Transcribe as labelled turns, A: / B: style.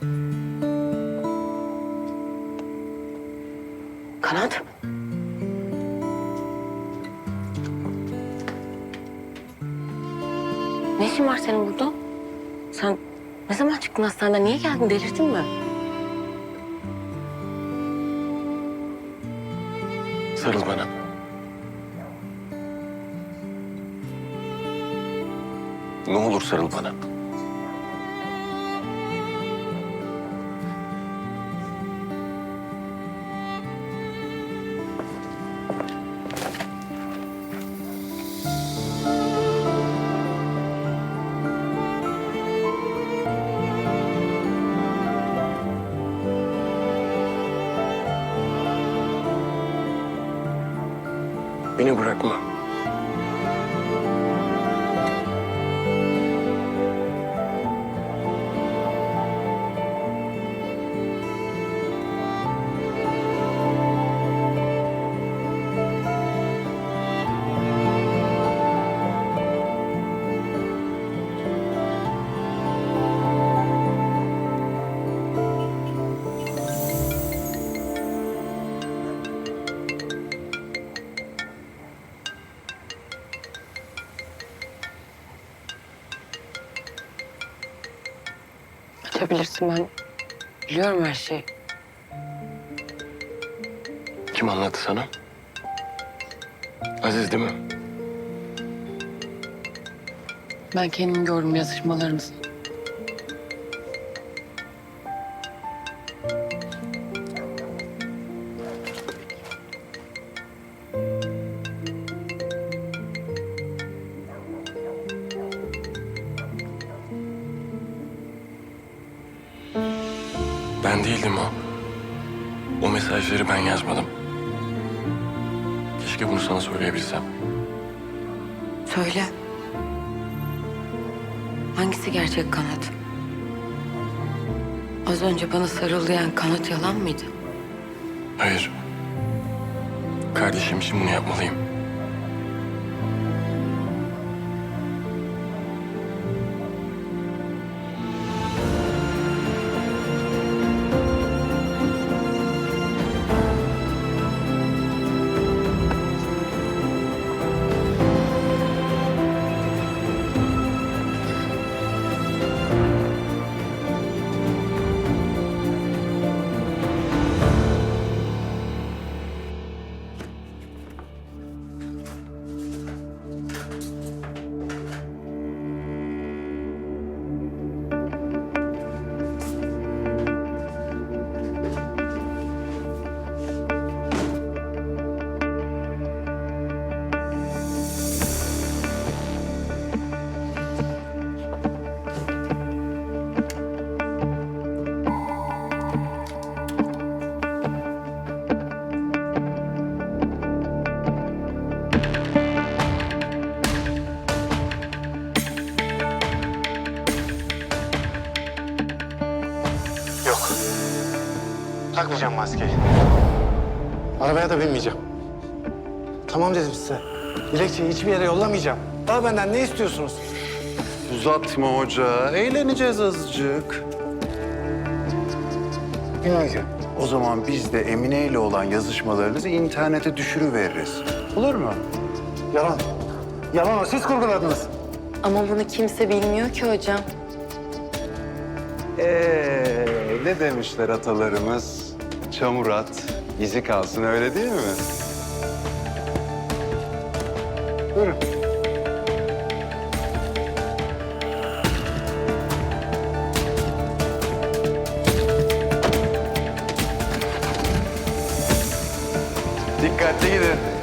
A: Kanat. Ne işin var senin burada? Sen ne zaman çıktın hastaneden? Niye geldin? Delirdin mi?
B: Sarıl bana. Ne olur sarıl bana. Beni bırakma.
A: Açabilirsin ben. Biliyorum her şeyi.
B: Kim anlattı sana? Aziz değil mi?
A: Ben kendim gördüm yazışmalarınızı.
B: Ben değildim o. O mesajları ben yazmadım. Keşke bunu sana söyleyebilsem.
A: Söyle. Hangisi gerçek kanat? Az önce bana sarıldayan kanat yalan mıydı?
B: Hayır. Kardeşim için bunu yapmalıyım.
C: Takmayacağım maskeyi. Arabaya da binmeyeceğim. Tamam dedim size. Dilekçeyi hiçbir yere yollamayacağım. Daha benden ne istiyorsunuz?
D: Uzatma hoca. Eğleneceğiz azıcık.
C: Bilmeyeceğim.
D: O zaman biz de Emine ile olan yazışmalarınızı internete düşürüveririz. Olur mu?
C: Yalan. Yalan o. Siz kurguladınız.
A: Ama bunu kimse bilmiyor ki hocam.
D: Ee, ne demişler atalarımız? Çamur at, izi kalsın öyle değil mi? Buyurun. Dikkatli gidin.